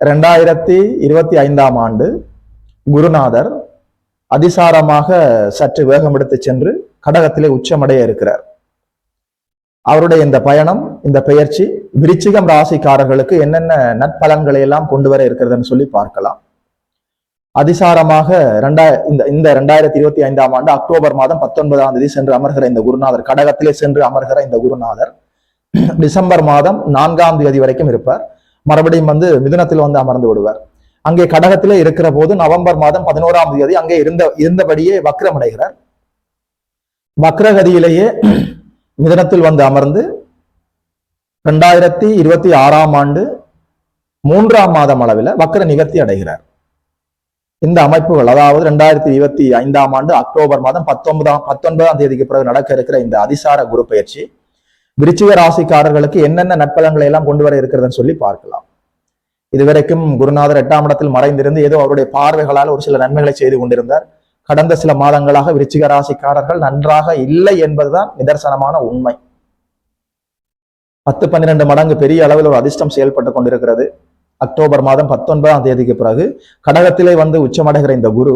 ரெண்டாயிரத்தி இருபத்தி ஐந்தாம் ஆண்டு குருநாதர் அதிசாரமாக சற்று வேகம் எடுத்து சென்று கடகத்திலே உச்சமடைய இருக்கிறார். அவருடைய இந்த பயணம் இந்த பெயர்ச்சி விருச்சிகம் ராசிக்காரர்களுக்கு என்னென்ன நற்பலன்களை எல்லாம் கொண்டு வர இருக்கிறதுன்னு சொல்லி பார்க்கலாம். அதிசாரமாக ரெண்டா இந்த இந்த ரெண்டாயிரத்தி இருபத்தி ஐந்தாம் ஆண்டு அக்டோபர் மாதம் பத்தொன்பதாம் தேதி சென்று அமர்கிற இந்த குருநாதர் கடகத்திலே சென்று அமர்கிற இந்த குருநாதர் டிசம்பர் மாதம் நான்காம் தேதி வரைக்கும் இருப்பார். மறுபடியும் வந்து மிதுனத்தில் வந்து அமர்ந்து விடுவார். அங்கே கடகத்திலே இருக்கிற போது நவம்பர் மாதம் பதினோராம் தேதி அங்கே இருந்த இருந்தபடியே வக்ரம் அடைகிறார். வக்ரகதியிலேயே மிதனத்தில் வந்து அமர்ந்து ரெண்டாயிரத்தி இருபத்தி ஆறாம் ஆண்டு மூன்றாம் மாதம் அளவில் வக்ர நிகழ்த்தி அடைகிறார். இந்த அமைப்புகள் அதாவது ரெண்டாயிரத்தி இருபத்தி ஐந்தாம் ஆண்டு அக்டோபர் மாதம் பத்தொன்பதாம் பத்தொன்பதாம் தேதிக்கு பிறகு நடக்க இருக்கிற இந்த அதிசார குரு பயிற்சி விருச்சிக ராசிக்காரர்களுக்கு என்னென்ன நட்பலங்களை எல்லாம் கொண்டு வர இருக்கிறதுன்னு சொல்லி பார்க்கலாம். இதுவரைக்கும் குருநாதர் எட்டாம் இடத்தில் மறைந்திருந்து ஏதோ அவருடைய பார்வைகளால் ஒரு சில நன்மைகளை செய்து கொண்டிருந்தார். கடந்த சில மாதங்களாக விருச்சிக ராசிக்காரர்கள் நன்றாக இல்லை என்பதுதான் நிதர்சனமான உண்மை. பத்து பன்னிரண்டு மடங்கு பெரிய அளவில் ஒரு அதிர்ஷ்டம் செயல்பட்டு கொண்டிருக்கிறது. அக்டோபர் மாதம் பத்தொன்பதாம் தேதிக்கு பிறகு கடகத்திலே வந்து உச்சமடைகிற இந்த குரு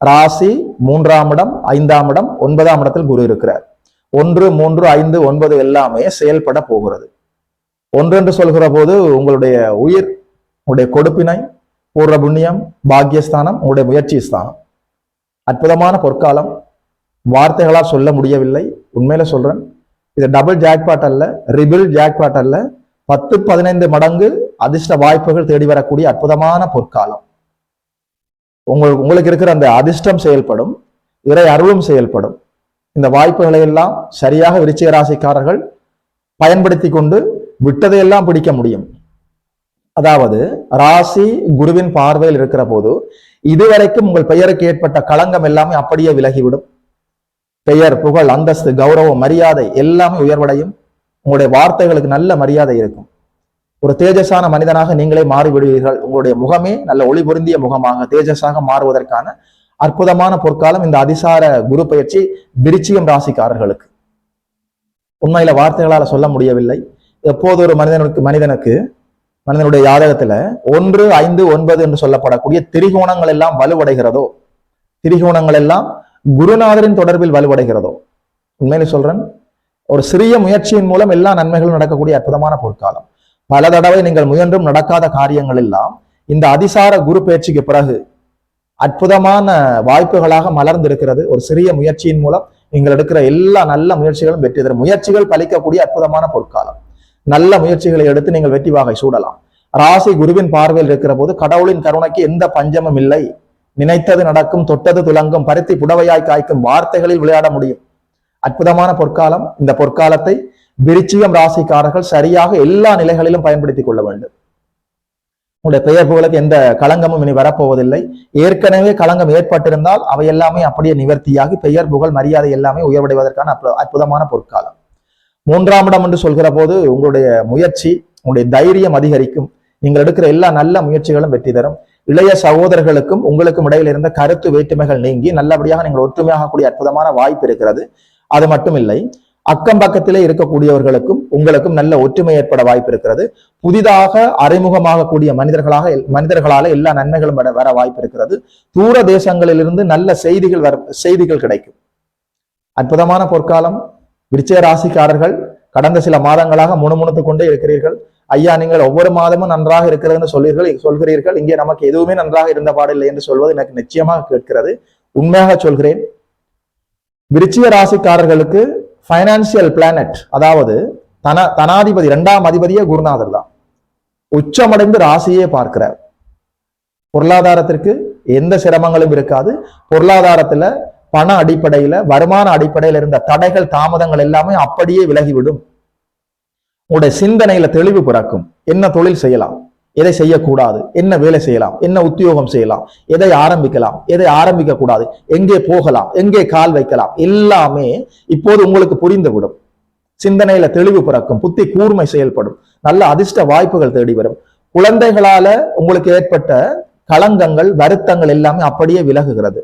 ராசி மூன்றாம் இடம் ஐந்தாம் இடம் ஒன்பதாம் இடத்தில் குரு இருக்கிறார். ஒன்று மூன்று ஐந்து ஒன்பது எல்லாமே செயல்பட போகிறது. ஒன்று என்று சொல்கிற போது உங்களுடைய உயிர் உங்களுடைய கொடுப்பினை பூர்வ புண்ணியம் பாக்கியஸ்தானம் உங்களுடைய முயற்சி ஸ்தானம். அற்புதமான பொற்காலம். வார்த்தைகளால் சொல்ல முடியவில்லை. உண்மையில சொல்றேன். இது டபுள் ஜாக்பாட் அல்ல ரிபிள் ஜாக்பாட் அல்ல. பத்து பதினைந்து மடங்கு அதிர்ஷ்ட வாய்ப்புகள் தேடி வரக்கூடிய அற்புதமான பொற்காலம். உங்களுக்கு உங்களுக்கு இருக்கிற அந்த அதிர்ஷ்டம் செயல்படும். இறை அருளும் செயல்படும். இந்த வாய்ப்புகளை எல்லாம் சரியாக விருச்சிக ராசிக்காரர்கள் பயன்படுத்தி கொண்டு விட்டதையெல்லாம் பிடிக்க முடியும். அதாவது ராசி குருவின் பார்வையில் இருக்கிற போது இதுவரைக்கும் உங்கள் பெயருக்கு ஏற்பட்ட களங்கம் எல்லாமே அப்படியே விலகிவிடும். பெயர் புகழ் அந்தஸ்து கௌரவம் மரியாதை எல்லாமே உயர்வடையும். உங்களுடைய வார்த்தைகளுக்கு நல்ல மரியாதை இருக்கும். ஒரு தேஜஸான மனிதனாக நீங்களே மாறிவிடுவீர்கள். உங்களுடைய முகமே நல்ல ஒளி பொருந்திய முகமாக தேஜஸாக மாறுவதற்கான அற்புதமான பொற்காலம் இந்த அதிசார குரு பயிற்சி விருச்சிகம் ராசிக்காரர்களுக்கு. உண்மையில வார்த்தைகளால சொல்ல முடியவில்லை. எப்போது ஒரு மனிதனுக்கு மனிதனுக்கு மனிதனுடைய ஜாதகத்துல ஒன்று ஐந்து ஒன்பது என்று சொல்லப்படக்கூடிய திரிகோணங்கள் எல்லாம் வலுவடைகிறதோ திரிகோணங்கள் எல்லாம் குருநாதரின் தொடர்பில் வலுவடைகிறதோ உண்மையில சொல்றேன் ஒரு சிறிய முயற்சியின் மூலம் எல்லா நன்மைகளும் நடக்கக்கூடிய அற்புதமான பொற்காலம். பல தடவை நீங்கள் முயன்றும் நடக்காத காரியங்கள் எல்லாம் இந்த அதிசார குரு பயிற்சிக்கு பிறகு அற்புதமான வாய்ப்புகளாக மலர்ந்திருக்கிறது. ஒரு சிறிய முயற்சியின் மூலம் நீங்கள் எடுக்கிற எல்லா நல்ல முயற்சிகளும் வெற்றி தரும். முயற்சிகள் பலிக்கக்கூடிய அற்புதமான பொற்காலம். நல்ல முயற்சிகளை எடுத்து நீங்கள் வெற்றி வாகை சூடலாம். ராசி குருவின் பார்வையில் இருக்கிற போது கடவுளின் கருணைக்கு எந்த பஞ்சமும் இல்லை. நினைத்தது நடக்கும் தொட்டது துலங்கும் பருத்தி புடவையாய் காய்க்கும் வார்த்தைகளில் விளையாட முடியும். அற்புதமான பொற்காலம். இந்த பொற்காலத்தை விருச்சிகம் ராசிக்காரர்கள் சரியாக எல்லா நிலைகளிலும் பயன்படுத்திக் கொள்ள வேண்டும். உங்களுடைய பெயர் புகழுக்கு எந்த களங்கமும் இனி வரப்போவதில்லை. ஏற்கனவே களங்கம் ஏற்பட்டிருந்தால் அவை எல்லாமே அப்படியே நிவர்த்தியாகி பெயர் புகழ் மரியாதை எல்லாமே உயர்வடைவதற்கான அற்புதமான பொற்காலம். மூன்றாம் இடம் என்று சொல்கிற போது உங்களுடைய முயற்சி உங்களுடைய தைரியம் அதிகரிக்கும். நீங்கள் எடுக்கிற எல்லா நல்ல முயற்சிகளும் வெற்றி தரும். இளைய சகோதரர்களுக்கும் உங்களுக்கும் இடையில் இருந்த கருத்து வேற்றுமைகள் நீங்கி நல்லபடியாக நீங்கள் ஒற்றுமையாக கூடிய அற்புதமான வாய்ப்பு இருக்கிறது. அது மட்டும் இல்லை அக்கம் பக்கத்திலே இருக்கக்கூடியவர்களுக்கும் உங்களுக்கும் நல்ல ஒற்றுமை ஏற்பட வாய்ப்பு இருக்கிறது. புதிதாக அறிமுகமாக கூடிய மனிதர்களாக மனிதர்களால எல்லா நன்மைகளும் வர வர வாய்ப்பு இருக்கிறது. தூர தேசங்களிலிருந்து நல்ல செய்திகள் வர செய்திகள் கிடைக்கும். அற்புதமான பொற்காலம். விருச்சய ராசிக்காரர்கள் கடந்த சில மாதங்களாக முணுமுணுத்துக் கொண்டே இருக்கிறீர்கள். ஐயா நீங்கள் ஒவ்வொரு மாதமும் நன்றாக இருக்கிறதுன்னு சொல்லீர்கள் சொல்கிறீர்கள். இங்கே நமக்கு எதுவுமே நன்றாக இருந்த பாடில்லை என்று சொல்வது எனக்கு நிச்சயமாக கேட்கிறது. உண்மையாக சொல்கிறேன். விருச்சிக ராசிக்காரர்களுக்கு ஃபைனான்சியல் பிளானட் அதாவது தன தனாதிபதி இரண்டாம் அதிபதியே குருநாதர் தான். உச்சமடைந்து ராசியே பார்க்கிறார். பொருளாதாரத்திற்கு எந்த சிரமங்களும் இருக்காது. பொருளாதாரத்துல பண அடிப்படையில வருமான அடிப்படையில இருந்த தடைகள் தாமதங்கள் எல்லாமே அப்படியே விலகிவிடும். உங்களுடைய சிந்தனையில தெளிவு பிறக்கும். என்ன தொழில் செய்யலாம்? எதை செய்யக்கூடாது? என்ன வேலை செய்யலாம்? என்ன உத்தியோகம் செய்யலாம்? எதை ஆரம்பிக்கலாம்? எதை ஆரம்பிக்க கூடாது எங்கே போகலாம்? எங்கே கால் வைக்கலாம்? எல்லாமே இப்போது உங்களுக்கு புரிந்துவிடும். சிந்தனையில தெளிவு பிறக்கும். புத்தி கூர்மை செயல்படும். நல்ல அதிர்ஷ்ட வாய்ப்புகள் தேடி வரும். குழந்தைகளால உங்களுக்கு ஏற்பட்ட களங்கங்கள் வருத்தங்கள் எல்லாமே அப்படியே விலகுகிறது.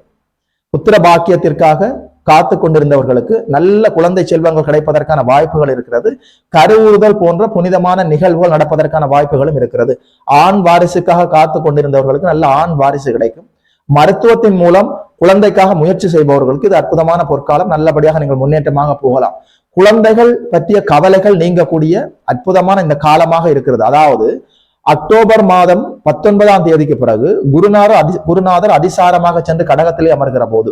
புத்திர பாக்கியத்திற்காக காத்து கொண்டிருந்தவர்களுக்கு நல்ல குழந்தை செல்வங்கள் கிடைப்பதற்கான வாய்ப்புகள் இருக்கிறது. கருவுறுதல் போன்ற புனிதமான நிகழ்வுகள் நடப்பதற்கான வாய்ப்புகளும் இருக்கிறது. ஆண் வாரிசுக்காக காத்து கொண்டிருந்தவர்களுக்கு நல்ல ஆண் வாரிசு கிடைக்கும். மருத்துவத்தின் மூலம் குழந்தைக்காக முயற்சி செய்பவர்களுக்கு இது அற்புதமான பொற்காலம். நல்லபடியாக நீங்கள் முன்னேற்றமாக போகலாம். குழந்தைகள் பற்றிய கவலைகள் நீங்கக்கூடிய அற்புதமான இந்த காலமாக இருக்கிறது. அதாவது அக்டோபர் மாதம் பத்தொன்பதாம் தேதிக்கு பிறகு குருநாதர் அதி குருநாதர் அதிசாரமாக சென்று கடகத்திலே அமர்கிற போது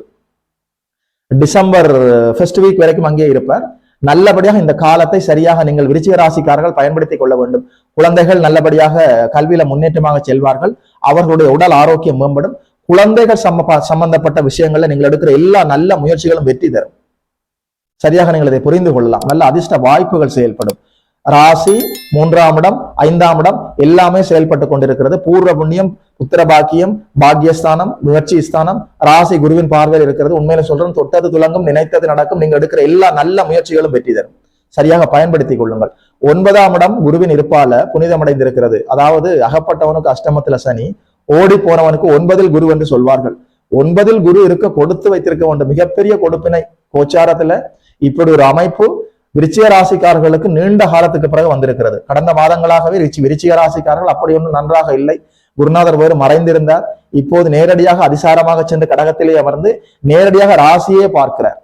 டிசம்பர் ஃபர்ஸ்ட் வீக் வரைக்கும் அங்கே இருப்பார். நல்லபடியாக இந்த காலத்தை சரியாக நீங்கள் விருச்சிக ராசிக்காரர்கள் பயன்படுத்திக் கொள்ள வேண்டும். குழந்தைகள் நல்லபடியாக கல்வியில முன்னேற்றமாக செல்வார்கள். அவர்களுடைய உடல் ஆரோக்கியம் மேம்படும். குழந்தைகள் சம்ம சம்பந்தப்பட்ட விஷயங்கள்ல நீங்கள் எடுக்கிற எல்லா நல்ல முயற்சிகளும் வெற்றி தரும். சரியாக நீங்கள் இதை புரிந்து கொள்ளலாம். நல்ல அதிர்ஷ்ட வாய்ப்புகள் செயல்படும். ராசி மூன்றாம் இடம் ஐந்தாம் இடம் எல்லாமே செயல்பட்டு கொண்டிருக்கிறது. பூர்வ புண்ணியம் புத்திர பாக்கியம் பாக்யஸ்தானம் முயற்சி ஸ்தானம் ராசி குருவின் பார்வையில் இருக்கிறது. உண்மையில சொல்றேன் தொட்டது துலங்கும் நினைத்தது நடக்கும். நீங்க எடுக்கிற எல்லா நல்ல முயற்சிகளும் வெற்றி தரும். சரியாக பயன்படுத்திக் கொள்ளுங்கள். ஒன்பதாம் இடம் குருவின் இருப்பால புனிதமடைந்திருக்கிறது. அதாவது அகப்பட்டவனுக்கு அஷ்டமத்துல சனி ஓடி போனவனுக்கு ஒன்பதில் குரு என்று சொல்வார்கள். ஒன்பதில் குரு இருக்க கொடுத்து வைத்திருக்க வேண்டும். மிகப்பெரிய கொடுப்பினை கோச்சாரத்துல. இப்படி ஒரு அமைப்பு விருச்சிக ராசிக்காரர்களுக்கு நீண்ட காலத்துக்கு பிறகு வந்திருக்கிறது. கடந்த மாதங்களாகவே விருச்சி விருச்சிக ராசிக்காரர்கள் அப்படி ஒன்றும் நன்றாக இல்லை. குருநாதர் வேறு மறைந்திருந்தார். இப்போது நேரடியாக அதிசாரமாக சென்று கடகத்திலே அமர்ந்து நேரடியாக ராசியே பார்க்கிறார்.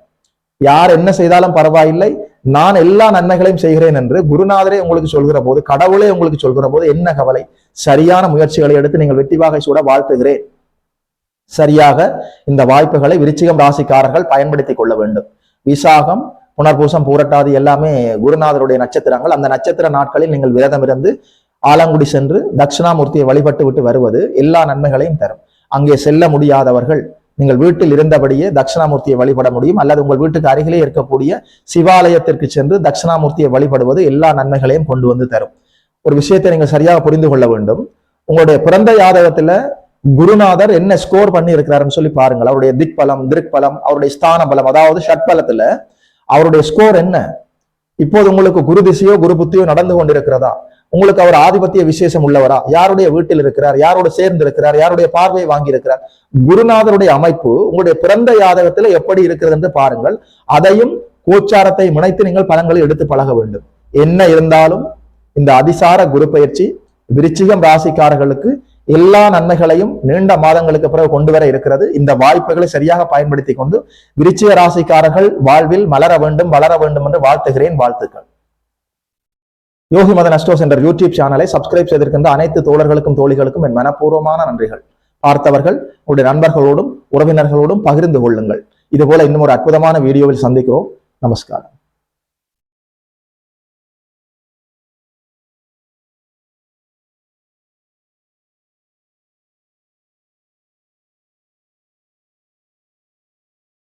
யார் என்ன செய்தாலும் பரவாயில்லை. நான் எல்லா நன்மைகளையும் செய்கிறேன் என்று குருநாதரே உங்களுக்கு சொல்கிற போது கடவுளே உங்களுக்கு சொல்கிற போது என்ன கவலை? சரியான முயற்சிகளை எடுத்து நீங்கள் வெற்றி வாகை சூட வாழ்த்துகிறேன். சரியாக இந்த வாய்ப்புகளை விருச்சிகம் ராசிக்காரர்கள் பயன்படுத்திக் கொள்ள வேண்டும். விசாகம் புனர்பூசம் பூரட்டாது எல்லாமே குருநாதருடைய நட்சத்திரங்கள். அந்த நட்சத்திர நாட்களில் நீங்கள் விரதம் இருந்து ஆலங்குடி சென்று தட்சிணாமூர்த்தியை வழிபட்டு விட்டு வருவது எல்லா நன்மைகளையும் தரும். அங்கே செல்ல முடியாதவர்கள் நீங்கள் வீட்டில் இருந்தபடியே தட்சிணாமூர்த்தியை வழிபட முடியும். அல்லது உங்கள் வீட்டுக்கு அருகிலே இருக்கக்கூடிய சிவாலயத்திற்கு சென்று தட்சிணாமூர்த்தியை வழிபடுவது எல்லா நன்மைகளையும் கொண்டு வந்து தரும். ஒரு விஷயத்தை நீங்கள் சரியாக புரிந்து கொள்ள வேண்டும். உங்களுடைய பிறந்த யாதகத்துல குருநாதர் என்ன ஸ்கோர் பண்ணி இருக்கிறாருன்னு சொல்லி பாருங்கள். அவருடைய திக்பலம் திருக்பலம் அவருடைய ஸ்தான பலம் அதாவது ஷட்பலத்துல அவருடைய ஸ்கோர் என்ன? இப்போது உங்களுக்கு குரு திசையோ குரு புத்தியோ நடந்து கொண்டிருக்கிறதா? உங்களுக்கு அவர் ஆதிபத்திய விசேஷம் உள்ளவரா? யாருடைய வீட்டில் இருக்கிறார்? யாரோட சேர்ந்து இருக்கிறார்? யாருடைய பார்வையை வாங்கி இருக்கிறார்? குருநாதருடைய அமைப்பு உங்களுடைய பிறந்த யாதகத்துல எப்படி இருக்கிறது என்று பாருங்கள். அதையும் கோச்சாரத்தை முனைத்து நீங்கள் பலன்களை எடுத்து பழக வேண்டும். என்ன இருந்தாலும் இந்த அதிசார குரு பயிற்சி விருச்சிகம் ராசிக்காரர்களுக்கு எல்லா நன்மைகளையும் நீண்ட மாதங்களுக்கு பிறகு கொண்டு வர இருக்கிறது. இந்த வாய்ப்புகளை சரியாக பயன்படுத்தி கொண்டு விருச்சிக ராசிக்காரர்கள் வாழ்வில் மலர வேண்டும் வளர வேண்டும் என்று வாழ்த்துகிறேன். வாழ்த்துக்கள். யோகி மதன் அஸ்டோஸ் என்ற யூடியூப் சேனலை சப்ஸ்கிரைப் செய்திருக்கின்ற அனைத்து தோழர்களுக்கும் தோழிகளுக்கும் என் மனப்பூர்வமான நன்றிகள். பார்த்தவர்கள் உங்களுடைய நண்பர்களோடும் உறவினர்களோடும் பகிர்ந்து கொள்ளுங்கள். இதுபோல இன்னும் ஒரு அற்புதமான வீடியோவில் சந்திக்கிறோம். நமஸ்காரம்.